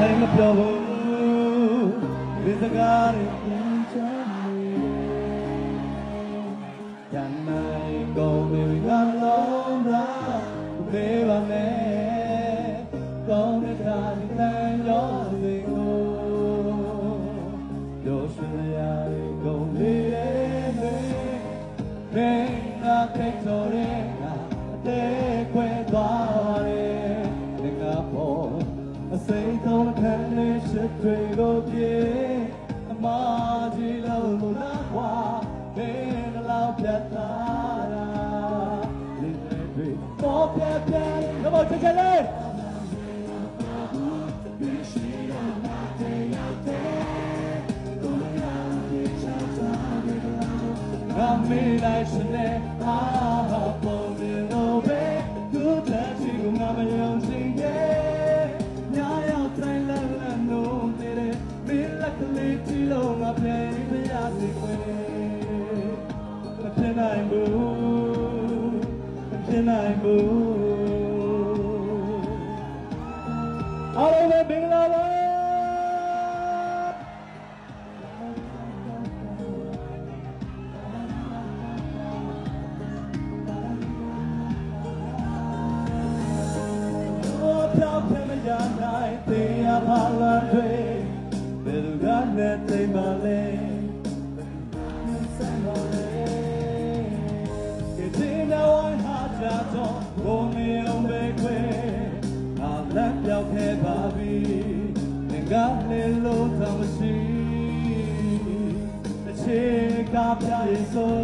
ပြောဘူးဒီစကားတွေပြန်ချမ်းနေရနိုင်ကုန်ပြီငါလုံးသားဘေးပါမယ်ကောင်းတဲ့တာဒီတန်ရောစေကိုတို့ဆွေရည်ကုန်လေးရဲ့မင်းငါခိတ်တော်ရဲ့ငါအသေးခွဲသွား 醉了别忘记冷暖的话，别老撇他。别别，那我们再见了。till I move. All over Bangladesh. Tell me your night, they are ငါကလည်းလို့သမရှိအခြေကပြရဲ့ဆို